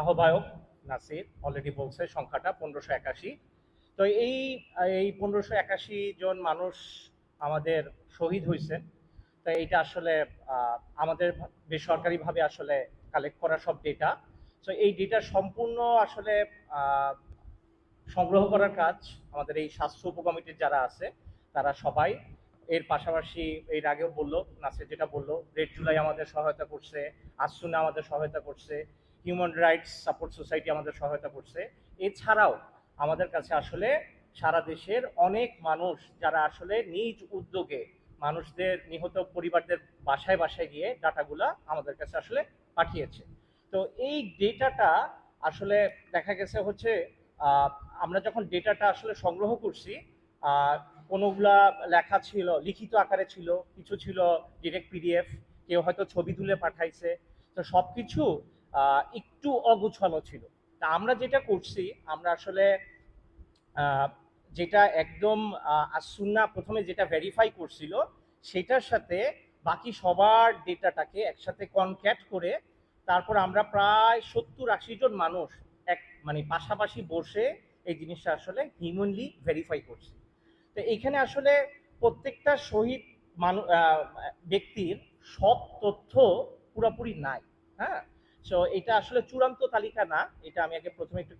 আহ্বায়ক নাসির অলরেডি বলছে সংখ্যাটা পনেরোশো একাশি। তো এই এই পনেরোশো একাশি জন মানুষ আমাদের শহীদ হয়েছেন। তো এইটা আসলে আমাদের বেসরকারিভাবে আসলে কালেক্ট করা সব ডেটা তো এই ডেটা সম্পূর্ণ আসলে সংগ্রহ করার কাজ আমাদের এই স্বাস্থ্য উপকমিটির যারা আছে, তারা সবাই। এর পাশাপাশি এর আগেও বলল, নাসির যেটা বলল, রেড জুলাই আমাদের সহায়তা করছে আসুনা আমাদের সহায়তা করছে। হিউম্যান রাইটস সাপোর্ট সোসাইটি আমাদের সহায়তা করছে। এছাড়াও আমাদের কাছে আসলে সারা দেশের অনেক মানুষ যারা আসলে নিজ উদ্যোগে মানুষদের, নিহত পরিবারদের বাসায় বাসায় গিয়ে ডাটাগুলা আমাদের কাছে আসলে পাঠিয়েছে। তো এই ডেটাটা আসলে দেখা গেছে হচ্ছে আমরা যখন ডেটাটা আসলে সংগ্রহ করছি কোনোগুলা লেখা ছিল, লিখিত আকারে ছিল, কিছু ছিল ডিরেক্ট পিডিএফ কেউ হয়তো ছবি তুলে পাঠাইছে। তো সব কিছু একটু অগুছালো ছিল। তা আমরা যেটা করছি, আমরা আসলে যেটা একদম আসুন্না প্রথমে যেটা ভেরিফাই করছিল, সেটার সাথে বাকি সবার ডেটাটাকে একসাথে কনক্যাট করে, তারপর আমরা প্রায় সত্তর আশি জন মানুষ এক মানে পাশাপাশি বসে এই জিনিসটা আসলে হিউম্যানলি ভেরিফাই করছি। তো এখানে আসলে প্রত্যেকটা শহীদ মানু ব্যক্তির সব তথ্য পুরোপুরি নাই হ্যাঁ? সো এটা আসলে চূড়ান্ত তালিকা না এটা আমি আগে প্রথমে একটু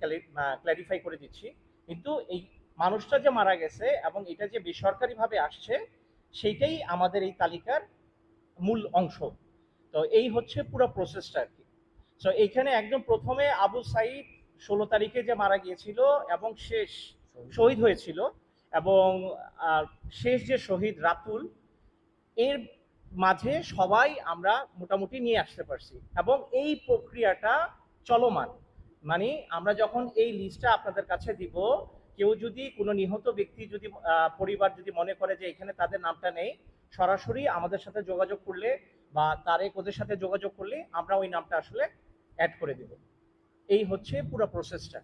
ক্ল্যারিফাই করে দিচ্ছি। কিন্তু এই মানুষটা যে মারা গেছে এবং এটা যে বেসরকারিভাবে আসছে সেইটাই আমাদের এই তালিকার মূল অংশ। তো এই হচ্ছে পুরো প্রসেসটা আর কি। সো এইখানে একদম প্রথমে আবু সাইদ ষোলো তারিখে যে মারা গিয়েছিল এবং শেষ শহীদ। হয়েছিল এবং শেষ যে শহীদ রাতুল এর মাঝে সবাই আমরা মোটামুটি নিয়ে আসতে পারছি এবং এই প্রক্রিয়াটা চলমান। মানে আমরা যখন এই লিস্টটা আপনাদের কাছে দিব, কেউ যদি কোনো নিহত ব্যক্তি যদি পরিবার যদি মনে করে যে এখানে তাদের নামটা নেই, সরাসরি আমাদের সাথে যোগাযোগ করলে বা তারেক ওদের সাথে যোগাযোগ করলে আমরা ওই নামটা আসলে অ্যাড করে দেব। এই হচ্ছে পুরো প্রসেসটা